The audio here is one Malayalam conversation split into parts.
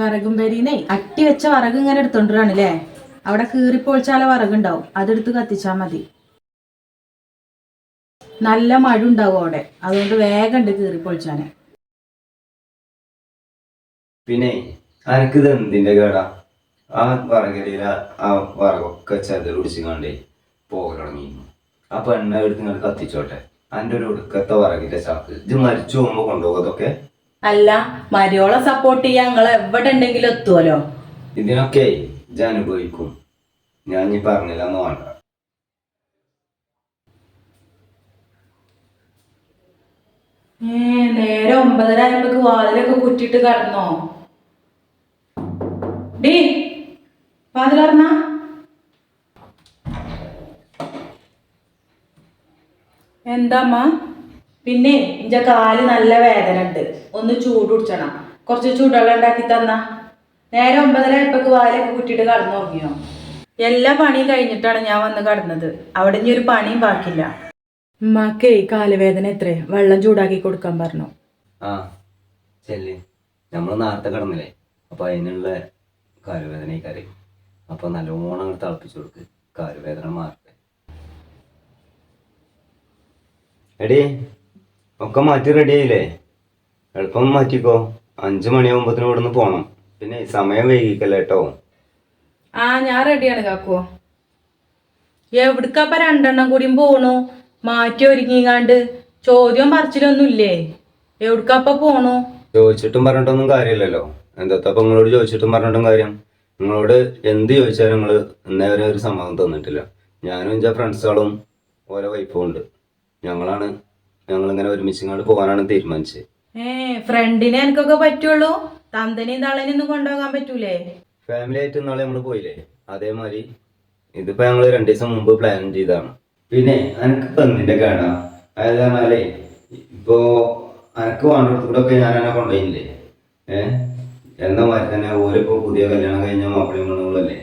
വിറകും പേരീനെ. അട്ടി വെച്ച വിറക് ഇങ്ങനെ എടുത്തോണ്ടിരാണല്ലേ? അവിടെ കീറിപ്പൊളിച്ചാല വിറകുണ്ടാവും. അതെടുത്ത് കത്തിച്ചാ മതി. നല്ല മഴ ഉണ്ടാവും അവിടെ. അതുകൊണ്ട് വേഗം ഉണ്ട് കീറിപ്പൊളിച്ചാന് പിന്നെ അനക്കിത് എന്തിന്റെ കേടാ? ആ വറകരയില ആ വറകൊക്കെ ചെതൽ പിടിച്ചുകൊണ്ടേ പോകൽ തുടങ്ങി ആ പെണ്ണ എടുത്ത് നിങ്ങൾ കത്തിച്ചോട്ടെ. അന്റെ ഒരു ഒടുക്കത്തെ വറകിന്റെ ചാക്ക്. ഇത് മരിച്ചു പോകുമ്പോ കൊണ്ടുപോകതൊക്കെ അല്ല മരിയോളെ സപ്പോർട്ട് ചെയ്യാൻ നിങ്ങൾ എവിടെ ഉണ്ടെങ്കിലും എത്തുമല്ലോ ഇതിനൊക്കെ ഞാൻ അനുഭവിക്കും. ഞാൻ ഇനി പറഞ്ഞില്ല എന്ന് വേണ്ട. ഏ നേരെ ഒമ്പതര ആയപ്പോക്ക് വാതിലൊക്കെ കുറ്റിട്ട് കടന്നോ? ഡീ വാതിൽ പറഞ്ഞ എന്താമ്മ പിന്നെ ഇന്റെ കാൽ നല്ല വേദന ഉണ്ട് ഒന്ന് ചൂട് കുടിച്ചണം. കുറച്ച് ചൂടുവെള്ളം ഉണ്ടാക്കി തന്ന. നേരെ ഒമ്പതര ഇപ്പൊക്ക് വാലൊക്കെ കൂട്ടിയിട്ട് കടന്നു നോക്കിയോ എല്ലാ പണിയും കഴിഞ്ഞിട്ടാണ് ഞാൻ വന്ന് കടന്നത്. അവിടെ ഇനി ഒരു പണിയും ബാക്കില്ല ഉമ്മാക്കേ കാലുവേദന എത്രേ വെള്ളം ചൂടാക്കി കൊടുക്കാൻ പറഞ്ഞു. ആ ചെല്ല്. നമ്മൾ നേരത്തെ കിടന്നില്ലേ? അപ്പൊ അതിനുള്ള കാലുവേദന അപ്പൊ നല്ലോണം അങ്ങോട്ട് തിളപ്പിച്ചു കൊടുക്ക്. കാലുവേദന മാറട്ടെ. എടി ഒക്കെ മാറ്റി റെഡി ആയില്ലേ? എളുപ്പം മാറ്റിക്കോ. അഞ്ചു മണിയാകുമ്പത്തിന് ഇവിടുന്ന് പോണം. പിന്നെ സമയം വൈകിക്കല്ലേ കേട്ടോ ആ ഞാൻ റെഡിയാണ് കാക്കോ. എവിടക്കപ്പ രണ്ടെണ്ണം കൂടിയും പോണു? മാറ്റി ഒരുങ്ങിങ്ങാണ്ട് ചോദ്യം പറിച്ചിലൊന്നും ഇല്ലേ എവിടക്കപ്പ പോണു? ചോദിച്ചിട്ടും പറഞ്ഞിട്ടൊന്നും കാര്യമില്ലല്ലോ. എന്താ അപ്പൊ നിങ്ങളോട് ചോദിച്ചിട്ടും പറഞ്ഞിട്ടും കാര്യം? നിങ്ങളോട് എന്ത് ചോദിച്ചാലും നിങ്ങൾ ഇന്നേ വരെ ഒരു സമ്മതം തന്നിട്ടില്ല. ഞാനും എന്റെ ഫ്രണ്ട്സുകളും ഓരോ വൈഫും ഉണ്ട്. ഞങ്ങളാണ് ഞങ്ങളിങ്ങനെ ഒരുമിച്ച് ഇങ്ങോട്ട് പോകാനാണ് തീരുമാനിച്ചത്. ഏ ഫ്രണ്ടിനെ എനിക്കൊക്കെ പറ്റുള്ളൂ. തന്തനെയും തള്ളനെയും ഒന്നും കൊണ്ടുപോകാൻ പറ്റൂലേ? ഫാമിലി ആയിട്ട് ഇന്നാളെ നമ്മൾ പോയില്ലേ? അതേമാതിരി ഇതിപ്പോ ഞങ്ങൾ രണ്ടു ദിവസം മുമ്പ് പ്ലാൻ ചെയ്തതാണ്. പിന്നെ എനിക്ക് പെണ്ണിന്റെ കേടാ. അതായത് പറഞ്ഞാലേ ഇപ്പോ എനിക്ക് വേണ്ടിടത്ത് കൂടെ ഒക്കെ ഞാൻ എന്നെ കൊണ്ടുപോയില്ലേ ഏഹ് എന്ന മാതിരി തന്നെ ഓരിപ്പോ പുതിയ കല്യാണം കഴിഞ്ഞ മാപ്പിളയും പെണ്ണുങ്ങളല്ലേ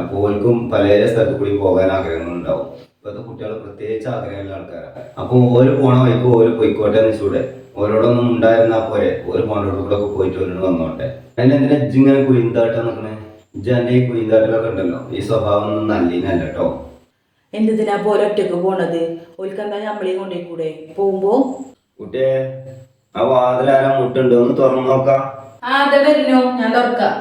അപ്പൊ ഓർക്കും പല സ്ഥലത്ത് കൂടി പോകാൻ ആഗ്രഹങ്ങളുണ്ടാവും. ഇപ്പോഴത്തെ കുട്ടികൾ പ്രത്യേകിച്ച് ആഗ്രഹമുള്ള ആൾക്കാരാണ് അപ്പൊ ഓര് പോണ വഴിക്ക് ഓര് പോയിക്കോട്ടെ എന്ന് ചൂടെ ഓരോടൊന്നും ഉണ്ടായിരുന്നാ പോരെ? ഓര് കൂടെ ഒക്കെ പോയിട്ട് ഓരോട് വന്നോട്ടെ? അതിന് എന്തിനാ ഇജ്ജിങ്ങനെ കുയിന്താട്ട നിൽക്കണേ ഇജ്ജന്റെ ഈ കുയിന്താട്ടിലൊക്കെ ഉണ്ടല്ലോ. ഈ സ്വഭാവം ഒന്നും നല്ലീനല്ല കേട്ടോ എന്തിനാ പോലെ ഒറ്റയ്ക്ക് പോണത്? ഓൽക്കെന്താ നമ്മളെയും കൊണ്ടേ കൂടെ പോകുമ്പോ? കുട്ടിയെ ആ വാതിലാരം മുട്ടുണ്ട്? ഒന്ന് തുറന്നു നോക്കാം. ആ അതെ വരുന്നു ഞാൻ തുറക്കാം.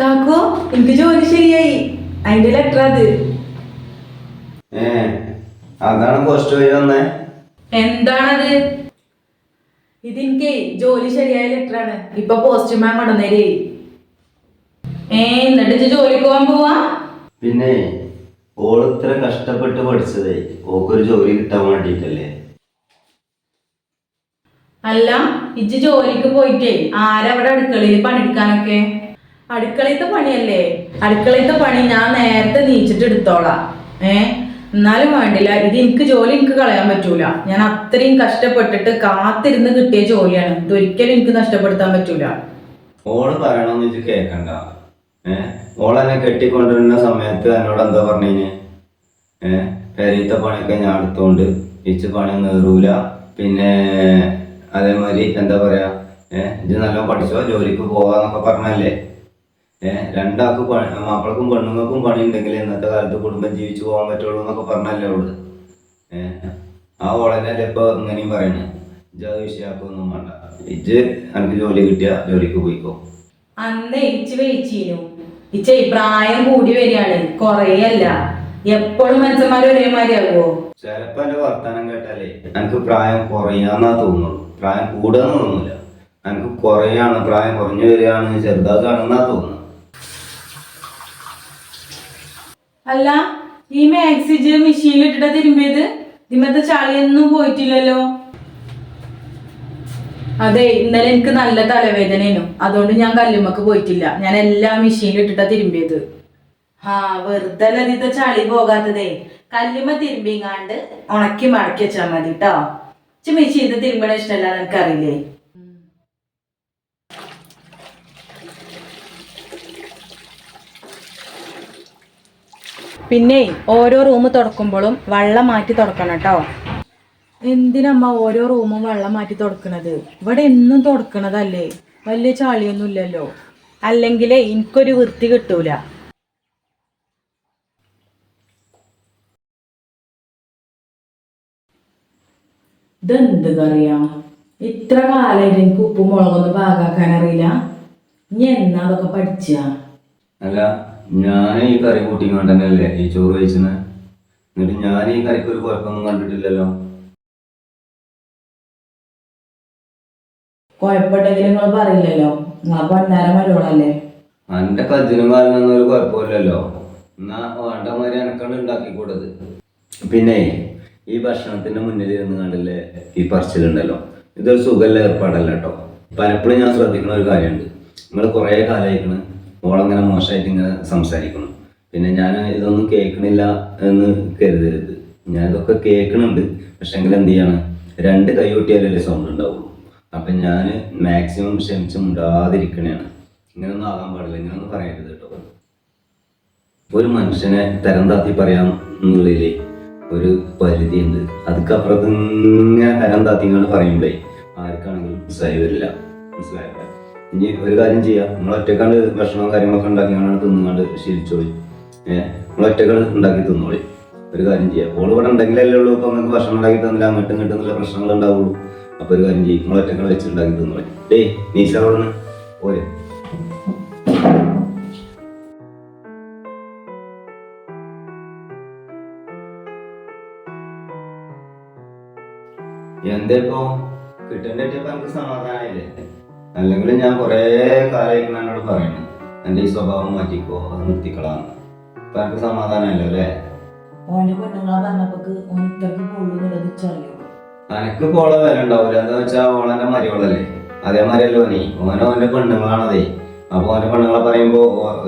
കാക്കു എനിക്ക് ജോലി ശരിയായി. അതിന്റെ ലെറ്റർ അത്. ഏ അതാണ് പോസ്റ്റ് വഴി വന്നേ. എന്താണത്? ഇതെനിക്ക് ജോലി ശരിയായ ലെറ്റർ ആണ്. ഇപ്പൊ പോസ്റ്റ്മാൻ കൊണ്ടുവന്നേരേ ഏ എന്നിട്ട് ജോലിക്ക് പോകാൻ പോവാ? പിന്നെ ഓൾ ഇത്ര കഷ്ടപ്പെട്ട് പഠിച്ചതേ ഓക്കൊരു ജോലി കിട്ടാൻ വേണ്ടിട്ടല്ലേ? അല്ല ഇജ്ജ് ജോലിക്ക് പോയിട്ടേ ആരവിടെ അടുക്കളയിൽ പണിയെടുക്കാനൊക്കെ? അടുക്കളയിലത്തെ പണിയല്ലേ? അടുക്കളയത്തെ പണി ഞാൻ നേരത്തെ നീച്ചിട്ട് എടുത്തോളാം ഏ? എന്നാലും വേണ്ടില്ല. ഇത് എനിക്ക് ജോലി എനിക്ക് കളയാൻ പറ്റൂല. ഞാൻ അത്രയും കഷ്ടപ്പെട്ടിട്ട് കാത്തിരുന്ന് കിട്ടിയ ജോലിയാണ്. ഇതൊരിക്കലും എനിക്ക് നഷ്ടപ്പെടുത്താൻ പറ്റൂല. ഓൾ പറയണമെന്ന് വെച്ച് കേക്കണ്ട. ഏ? ഓളെന്നെ കെട്ടിക്കൊണ്ടിരുന്ന സമയത്ത് എന്നോട് എന്താ പറഞ്ഞു ഏ? പെരീത്തെ പണിയൊക്കെ ഞാൻ എടുത്തോണ്ട് ഇച്ച് പണി നേറൂല. പിന്നെ അതേമാതിരി എന്താ പറയാ? ഏ? ഇത് നല്ല പഠിച്ചോ? ജോലിക്ക് പോവാന്നൊക്കെ പറഞ്ഞല്ലേ? ഏ രണ്ടാൾക്ക് പണി മാപ്പിളക്കും പെണ്ണുങ്ങൾക്കും പണി ഉണ്ടെങ്കിൽ ഇന്നത്തെ കാലത്ത് കുടുംബം ജീവിച്ചു പോകാൻ പറ്റുള്ളൂ എന്നൊക്കെ പറഞ്ഞല്ലേ ഉള്ളത് ഏഹ് ആ ഓളനല്ലേ ഇപ്പൊ ഇങ്ങനെയും പറയണേ. ഇജ്ജ് അത് വേണ്ട. ഇജ്ജ് എനിക്ക് ജോലി കിട്ടിയ ജോലിക്ക് പോയിക്കോ. അന്ന് ഇച്ച് വെയിച്ചീനു ഇച്ച പ്രായം കൂടി വരികയാണ്. കൊറേയല്ല. എപ്പോഴും മനുഷ്യന്മാർ ഒരേമാതിരി ആകുമോ ചിലപ്പോ എന്റെ വർത്താനം കേട്ടാലേ എനിക്ക് പ്രായം കുറയാന്നാ തോന്നുള്ളൂ. പ്രായം കൂടാന്ന് തോന്നുന്നില്ല എനിക്ക് കുറയാണ് പ്രായം കുറഞ്ഞു വരികയാണ് ചെറുതാകാണെന്നാ തോന്നുന്നു. അല്ല ഈ മാക്സിജ് മെഷീനിൽ ഇട്ടിട്ട് തിരുമ്പിയത്? ഇതിമത്തെ ചളിയൊന്നും പോയിട്ടില്ലല്ലോ. അതെ ഇന്നലെ എനിക്ക് നല്ല തലവേദനയായിരുന്നു അതുകൊണ്ട് ഞാൻ കല്ലുമ്മക്ക് പോയിട്ടില്ല. ഞാൻ എല്ലാ മെഷീനിൽ ഇട്ടിട്ടാ തിരുമ്പിയത്. ആ വെറുതെ അല്ലത് ചളി പോകാത്തതേ. കല്ലുമ്മ തിരുമ്പിങ്ങാണ്ട് ഉണക്കി മടക്കി വെച്ചാൽ മതി കേട്ടോ മെഷീൻ തിരുമ്പണ ഇഷ്ടമല്ല എനിക്കറിയില്ലേ? പിന്നെ ഓരോ റൂം തുടക്കുമ്പോഴും വെള്ളം മാറ്റി തുടക്കണം കേട്ടോ. എന്തിനമ്മ ഓരോ റൂമും വെള്ളം മാറ്റി തുടക്കണത്? ഇവിടെ എന്നും തുടക്കണതല്ലേ? വലിയ ചാളിയൊന്നും ഇല്ലല്ലോ. അല്ലെങ്കിലേ എനിക്കൊരു വൃത്തി കിട്ടൂല. ഇതെന്ത് കറിയാ? ഇത്ര കാലമായിട്ട് എനിക്ക് ഉപ്പും മുളകൊന്നും പാകാക്കാൻ അറിയില്ല ഇനി എന്നാ അതൊക്കെ പഠിച്ച? അല്ല ഞാൻ ഈ കറി കൂട്ടിക്കൊണ്ട് തന്നെയല്ലേ ഈ ചോറ് കഴിച്ചത് എന്നിട്ട് ഞാൻ ഈ കറിക്ക് ഒരു കുഴപ്പമൊന്നും കണ്ടിട്ടില്ലല്ലോ. നിങ്ങൾ പറയില്ലല്ലോ. നിങ്ങളെ എന്റെ കജിനും കാലിനൊന്നും ഒരു കുഴപ്പമില്ലല്ലോ. എന്നാ വേണ്ട മാതിരി എനക്കാണ്ട് ഉണ്ടാക്കിക്കൂടത്. പിന്നെ ഈ ഭക്ഷണത്തിന്റെ മുന്നിൽ ഇരുന്ന് കണ്ടില്ലേ? ഈ പറച്ചിലുണ്ടല്ലോ. ഇതൊരു സുഖമല്ല ഏർപ്പാടല്ല കേട്ടോ. പലപ്പോഴും ഞാൻ ശ്രദ്ധിക്കുന്ന ഒരു കാര്യമുണ്ട്. നിങ്ങൾ കുറേ കാലമായിക്കണ് ഓളങ്ങനെ മോശമായിട്ട് ഇങ്ങനെ സംസാരിക്കണം പിന്നെ ഞാൻ ഇതൊന്നും കേൾക്കണില്ല എന്ന് കരുതരുത്. ഞാൻ ഇതൊക്കെ കേൾക്കണുണ്ട്. പക്ഷെ എങ്കിൽ എന്ത് ചെയ്യണം? രണ്ട് കൈ കൊട്ടിയാലല്ലേ സൗണ്ട് ഉണ്ടാവുള്ളൂ. അപ്പം ഞാൻ മാക്സിമം ക്ഷമിച്ച് മുണ്ടാതിരിക്കണേണ്. ഇങ്ങനൊന്നും ആകാൻ പാടില്ല. ഇങ്ങനൊന്നും പറയരുത് കേട്ടോ. ഒരു മനുഷ്യനെ തരം താത്തി പറയാം എന്നുള്ളതിലേ ഒരു പരിധിയുണ്ട്. അതുക്കപ്പുറത്ത് ഇങ്ങനെ തരം താത്തിങ്ങാണ്ട് പറയുമ്പോഴേ ആർക്കാണെങ്കിലും മനസ്സിലായി വരില്ല. മനസ്സിലായില്ല ഇനി ഒരു കാര്യം ചെയ്യാം. നമ്മൾ ഒറ്റക്കാണ്ട് ഭക്ഷണവും കാര്യങ്ങളൊക്കെ ഉണ്ടാക്കിയാണ് തിന്നുകൊണ്ട് ശീലിച്ചോളി. ഏഹ് നമ്മൾ ഒറ്റക്കാണ്ട് ഉണ്ടാക്കി തിന്നോളി. ഒരു കാര്യം ചെയ്യാം. ഓൾ ഇവിടെ ഉണ്ടെങ്കിലല്ലേ ഉള്ളൂ ഇപ്പൊ നിങ്ങൾക്ക് ഭക്ഷണം ഉണ്ടാക്കി തന്നില്ല അങ്ങോട്ടും ഇങ്ങോട്ടും നല്ല പ്രശ്നങ്ങൾ ഉണ്ടാവുള്ളൂ. അപ്പൊ ഒരു കാര്യം ചെയ്യും. നിങ്ങൾ ഒറ്റക്കാണ്ട് വെച്ച് ഉണ്ടാക്കി തിന്നോളി. ഡേ നീച്ച അവിടെ പോരെ. എന്തേപ്പോ കിട്ടേണ്ട എനിക്ക് സമാധാനമായില്ലേ അല്ലെങ്കിൽ ഞാൻ കുറേ കാലമായിട്ട് എന്നോട് പറയുന്നു. എന്റെ ഈ സ്വഭാവം മാറ്റിക്കോ അത് നിർത്തിക്കളാന്ന് അപ്പൊ എനിക്ക് സമാധാനമല്ലോ അല്ലേ? ഓന്റെ പെണ്ണുങ്ങളെ പറഞ്ഞപ്പോക്ക് ഓൻ ഇത്രക്ക് ഇച്ചറിയോ? അനക്ക് പോളെ വില ഉണ്ടാവില്ല എന്താ വെച്ചാ ഓളന്റെ മരിയോളല്ലേ അതേമാതിരിയല്ലോ നീ. ഓനെ ഓന്റെ പെണ്ണുങ്ങളാണതേ. അപ്പൊ ഓന്റെ പെണ്ണുങ്ങളെ പറയുമ്പോ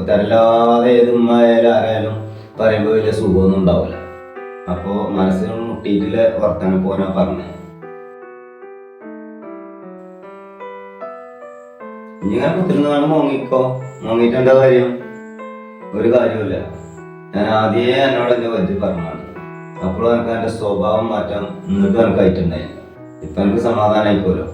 തരല്ലാതെ ഏത് ഉമ്മായാലും ആരായാലും പറയുമ്പോ വലിയ സുഖമൊന്നും ഉണ്ടാവില്ല അപ്പോ മനസ്സിന് മുട്ടിയിട്ടില്ല വർത്താനം പോരാ പറഞ്ഞു. ഇങ്ങനെ കുത്തിരുന്നാണ് മോങ്ങിക്കോ? മോങ്ങിയിട്ട് എന്താ കാര്യം? ഒരു കാര്യമില്ല ഞാൻ ആദ്യമേ എന്നോട് എന്റെ വലിയ പറഞ്ഞാണ്. അപ്പോഴും എനിക്ക് എന്റെ സ്വഭാവം മാറ്റാൻ എന്നിട്ടും എനിക്ക് ആയിട്ടുണ്ടായി ഇപ്പൊ എനിക്ക് സമാധാനമായിക്കോലോ